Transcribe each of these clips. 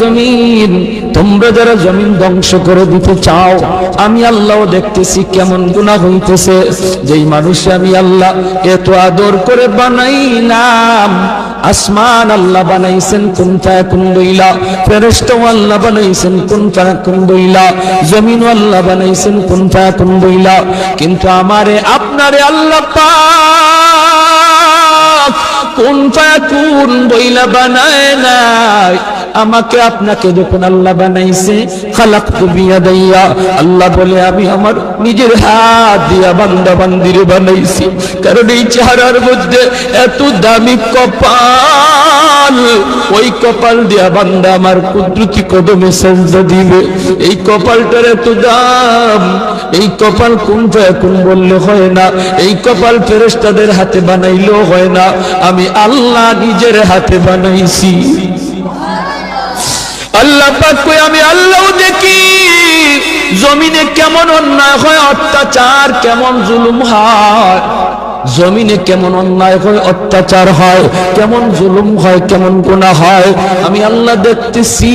জমিন, তোমরা যারা জমিন ধ্বংস করে দিতে চাও, আমি আল্লাহ দেখতেছি কেমন গুণা হইতেছে। যেই মানুষ আমি আল্লাহ এত আদর করে আসমান আল্লাহ বানাইছেন কোন কোন ফেরেস্তাও আল্লাহ বানাইছেন কোন কোন বইলা জমিন আল্লাহ বানাইছেন কোন কোন বইলা, কিন্তু আমারে, আপনারে আল্লাহ পাক কোন কোন বইলা বানায় নাই? আমাকে আপনাকে যখন আল্লাহ বানাইছে খালাক আল্লাহ বলে, আমি আমার নিজের হাত দিয়া বান্দা বানাইছি। কারণ এই চেহারার মধ্যে এত দামি কপাল। ওই কপাল দিয়া বান্দা আমার কদমে দিবে। এই কপালটার এত দাম। এই কপাল কোন কোন বললে হয় না। এই কপাল ফেরেশতাদের হাতে বানাইলেও হয় না। আমি আল্লাহ নিজের হাতে বানাইছি। আল্লাহ পাক কই আমি আল্লাহ দেখি। জমিনে কেমন অন্যায় হয়, অত্যাচার কেমন জুলুম হয়। জমিনে কেমন অন্যায় হয়, অত্যাচার হয়, কেমন জুলুম হয়, কেমন গুণা হয়। আমি আল্লাহ দেখতেছি।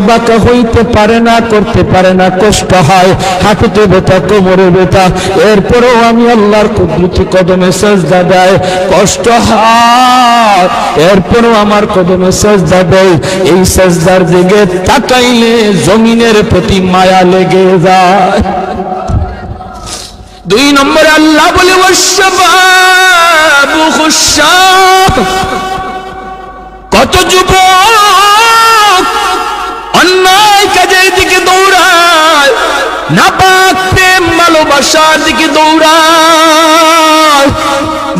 বাঁকা হইতে পারে না, করতে পারে না, কষ্ট হয়। হাঁটুতে কোমরে এরপরেও আমি আল্লাহর কদমে সেজদা দেয়। কষ্ট হয়। আমার কদমে সেজদা দেয়। এই সেজদার দিকে তাকাইলে জমিনের প্রতি মায়া লেগে যায়। দুই নম্বরে আল্লাহ বলে কত যুবক নাপাক প্রেম ভালোবাসার দিকে দৌড়ায়।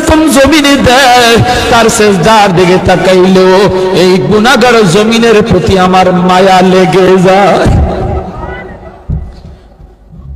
যখন জমিনে দেয়, তার সেজদার দিকে তাকাইলেও এই গুণাগর জমিনের প্রতি আমার মায়া লেগে যায়।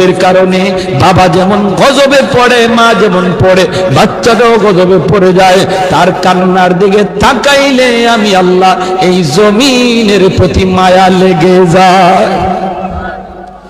গজবের কারণে বাবা যেমন গজবে পড়ে, মা যেমন পড়ে, বাচ্চাটাও গজবে পড়ে যায়। তার কান্নার দিকে তাকাইলে আমি আল্লাহ এই জমিনের প্রতি মায়া লেগে যায়।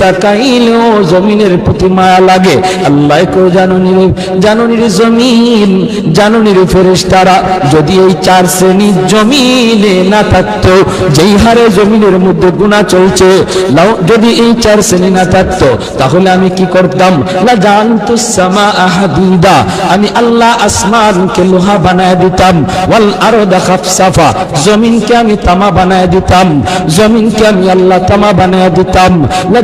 তাকাইলেও জমিনের প্রতি মায়া লাগে। আল্লাহ কেউ জানুনি জানুনির জমিন জানুনির ফেরেস তারা যদি এই চার শ্রেণির জমিনে না থাকতো, যেই হারে জমিনের মধ্যে গুণা চলছে যদি এই চার শ্রেণি না থাকতো, তাহলে আমি কি করতাম? লা জানতু সামা আহাদিদা আমি আল্লাহ আসমানকে লোহা বানায় দিতাম, ওয়াল আরদা খাফসাফা, জমিনকে আমি তামা বানায় দিতাম, জমিনকে আমি আল্লাহ তামা বানায় দিতাম লা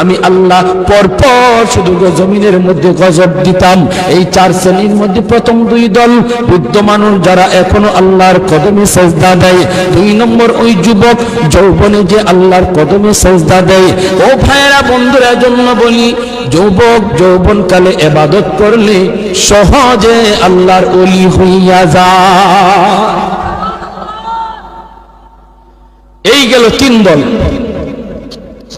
আমি আল্লাহ পর পর শুধু জমিনের মধ্যে গজব দিতাম। এই চার শ্রেণির মধ্যে প্রথম দুই দল বৃদ্ধ মানুষ যারা এখনও আল্লাহর কদমে সেজদা দেয়। দুই নম্বর ওই যুবক যৌবনে যে আল্লাহর কদমে সেজদা দেয়। ও ভাইয়েরা, বন্ধুরা জন্য বলি, যুবক যৌবন কালে এবাদত করলে সহজে আল্লাহর অলি হইয়া যায়। এই গেল তিন দল।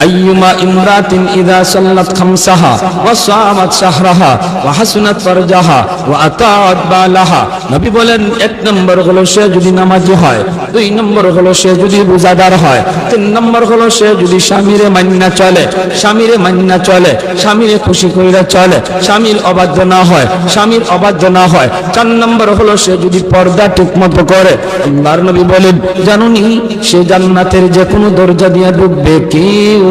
أيما امرأة إذا صلت خمسها وصامت شهرها وحسنت فرجها وأطاعت بالها নবী বলেন এক নম্বর হলো সে যদি নামাজি হয় দুই নম্বর হলো সে যদি রোজাদার হয় তিন নম্বর হলো সে যদি স্বামীরে মান্না চলে স্বামীরে মান্না চলে স্বামীরে খুশি কইরা চলে স্বামীর অবাধ্য না হয় স্বামীর অবাধ্য না হয় চার নম্বর হলো সে যদি পর্দা ঠিক মতো করে আল্লাহর নবী বলেন জানুনি সে জান্নাতের যে কোনো দরজা দিয়ে ঢুকবে কেউ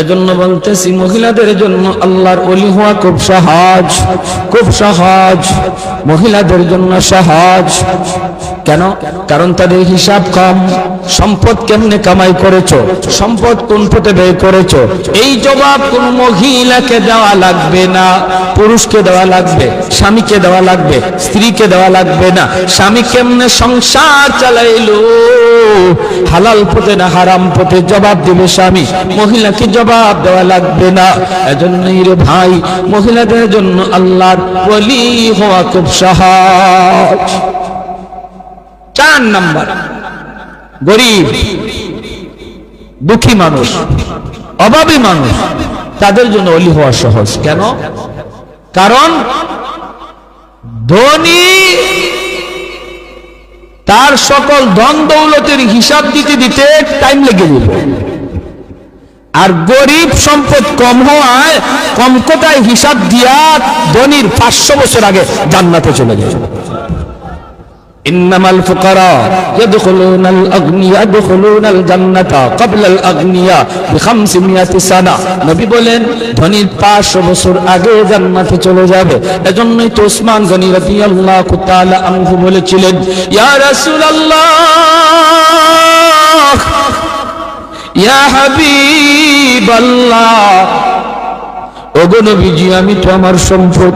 এজন্য বলতেছি, মহিলাদের জন্য আল্লাহর অলি হওয়া খুব সহজ। খুব সহজ। মহিলাদের জন্য সহজ। কেন? কারণ তাদের হিসাব কম। সম্পদ কেমনে কামাই করেছ? সম্পদ কোন পথে ব্যয় করেছ? এই জবাব কোন মহিলাকে দেওয়া লাগবে না। পুরুষকে দেওয়া লাগবে, স্বামীকে দেওয়া লাগবে, স্ত্রীকে দেওয়া লাগবে না। স্বামী কেমনে সংসার চালাইলো? হালাল পথে না হারাম পথে জবাব দিবে স্বামী। মহিলাকে জবাব দেওয়া লাগবে না। এজন্যই রে ভাই, মহিলাদের জন্য আল্লাহর বলি হওয়া খুব সহজ। চার নাম্বার, গরিব, দুঃখী মানুষ, অভাবী মানুষ, তাদের জন্য অলি হওয়া সহজ। কেন? কারণ ধনী তার সকল ধন দৌলতের হিসাব দিতে দিতে টাইম লেগে যাবে। আর গরিব সম্পদ কম হওয়ায় কম কোটায় হিসাব দিয়া ধনির পাঁচশো বছর আগে জান্নাতে চলে যায় إنما الفقراء يدخلون الأغنياء يدخلون الجنة قبل الأغنياء بخمسمائة سنة নবী বলেন ধনীর পাঁচশো বছর আগে জান্নাতে চলে যাবে এজন্যই তো ওসমান গনি রাদিয়াল্লাহু তাআলা আনহু বলেছিলেন ইয়া রাসূলুল্লাহ ইয়া হাবিবাল্লাহ ওগো নবীজি আমি তো আমার সম্পদ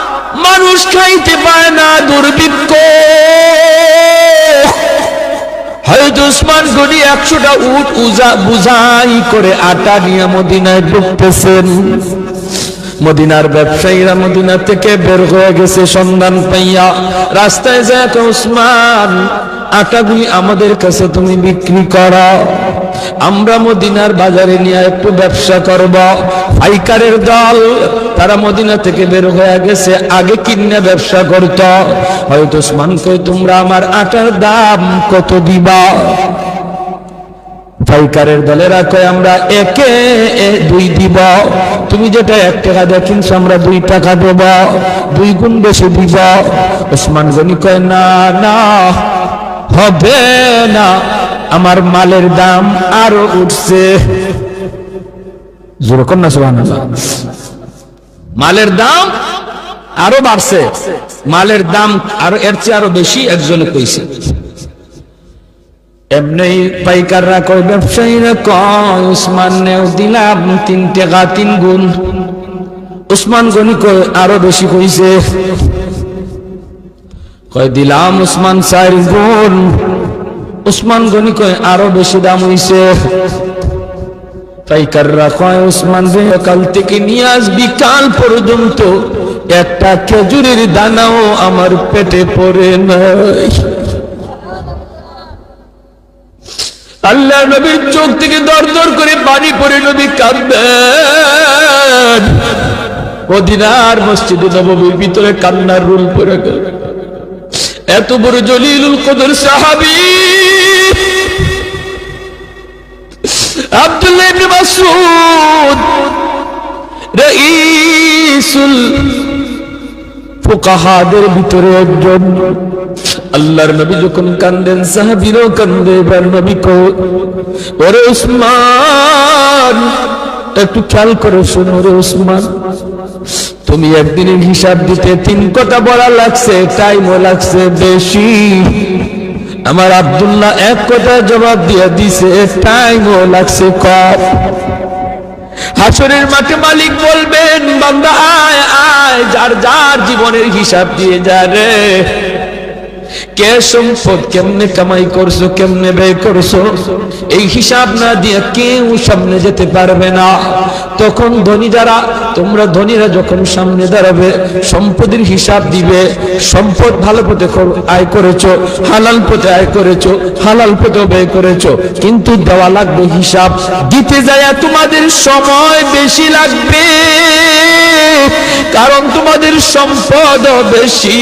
মানুষ খাইতে পায় না দুর্ভিক্ষ। বুঝাই করে আটা নিয়ে মদিনায় ঢুকতেছেন। মদিনার ব্যবসায়ীরা মদিনা থেকে বের হয়ে গেছে সন্ধান রাস্তায় আটাগুলি আমাদের কাছে তুমি বিক্রি করো আমরা মদিনার বাজারে নিয়ে একটু ব্যবসা করব। পাইকারের দল, তারা মদিনা থেকে বের হয়ে গেছে, আগে কিনে ব্যবসা করত। হয়তো ওসমান কই তোমরা আমার আটার দাম কত দিবা? পাইকারের দলেরা কয়, আমরা একে দুই দিব। তুমি যেটা এক টাকা দিয়ে আমরা দুই টাকা দেব। দুই গুণ বেশি দিব। ওসমান গনি কয়, না না, হবে না। আমার মালের দাম আরও উঠছে। মালের দাম আরও বাড়ছে। মালের দাম আরও, এর চেয়ে আরও বেশি একজনে কইছে। এমনি পাইকাররা কয় ব্যবসায়ীরা কয়, উসমান নেও দিলাম তিন টাকা, তিন গুণ। উসমান গনি কয়, আরও বেশি কইছে। কয়, দিলাম উসমান চার গুণ। উসমান গনি কয়, আরও বেশি দাম হইছে। পাইকাররা কয়, উসমান কাল থেকে নিয়ে আজ বিকাল পর্যন্ত একটা খেজুরের দানাও আমার পেটে পড়ে নাই। আল্লাহ নবীর চোখ থেকে দর দর করে পানি পড়ে নবী কাঁদবেন। মসজিদে নবমীর ভিতরে কান্নার রুল পড়ে গেল। এত বড় জলিলুল কদর সাহাবী। আব্দুল্লাহ ইবনে ভিতরে একজন। আল্লাহর নবী যখন কান্দেন, সাহাবীরও কান্দে, এবার নবী কো একটু খেয়াল করে শুনো রে উসমান তুমি একদিনের হিসাব দিতে তিন কথা বলা লাগছে টাইমও লাগছে বেশি। আমার আব্দুল্লাহ এক কথা জবাব দিয়ে দিছে টাইমও লাগছে কম। হাসরের মাঠে মালিক বলবেন, বান্দা, আয় আয়, যার যার জীবনের হিসাব দিয়ে যা রে। কে সম্পদ কেমনে কামাই করছ, কেমনে ব্যয় করছ? এই হিসাব না দিয়ে কেউ সামনে যেতে পারবে না। তখন ধনী যারা, তোমরা ধনীরা যখন সামনে দাঁড়াবে, সম্পদের হিসাব দিবে। সম্পদ ভালো পথে আয় করেছ, হালাল পথে আয় করেছ, হালাল পথে ব্যয় করেছ। কিন্তু দেওয়া লাগবে হিসাব। দিতে যায় তোমাদের সময় বেশি লাগবে। কারণ তোমাদের সম্পদ বেশি।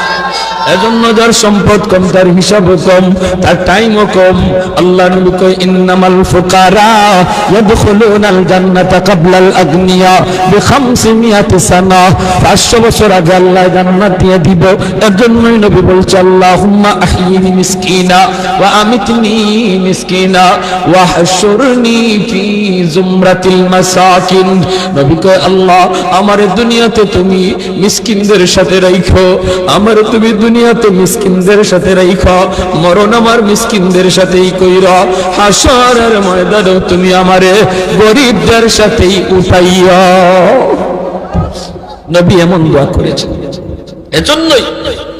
এজন্য যার সম্পদ কম, তার হিসাব কম, তার টাইমও কম। আল্লাহ ইন্নামাল ফুকারা ইয়াদখুলুনাল জান্নাতা ক্বাবলাল আগনিয়া বিখামসিমিয়াতি সানা। 500 বছর আগে আল্লাহ জান্নাত দিয়ে দিব। এর জন্যই নবী বলছে, আল্লাহুম্মা আহইনি মিসকিনা ওয়া আমিতনি মিসকিনা ওয়া আল্লাহ, আমার দুনিয়াতে তুমি মিসকিনদের সাথে তুমি দুনিয়াতে মিসকিনদের সাথে রাইখা মরণ আমার মিসকিনদের সাথেই কইরা, হাসরের ময়দান তুমি আমারে গরিবদের সাথেই উঠাইয়া। নবী এমন দোয়া করেছেন। এজন্যই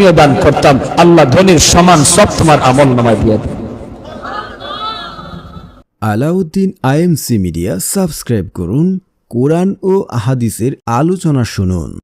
আমিও দান করতাম আল্লাহ ধনির সমান সব তোমার আমল নামায় দিয়ে। আলাউদ্দিন আইএমসি মিডিয়া সাবস্ক্রাইব করুন, কোরআন ও আহাদিসের আলোচনা শুনুন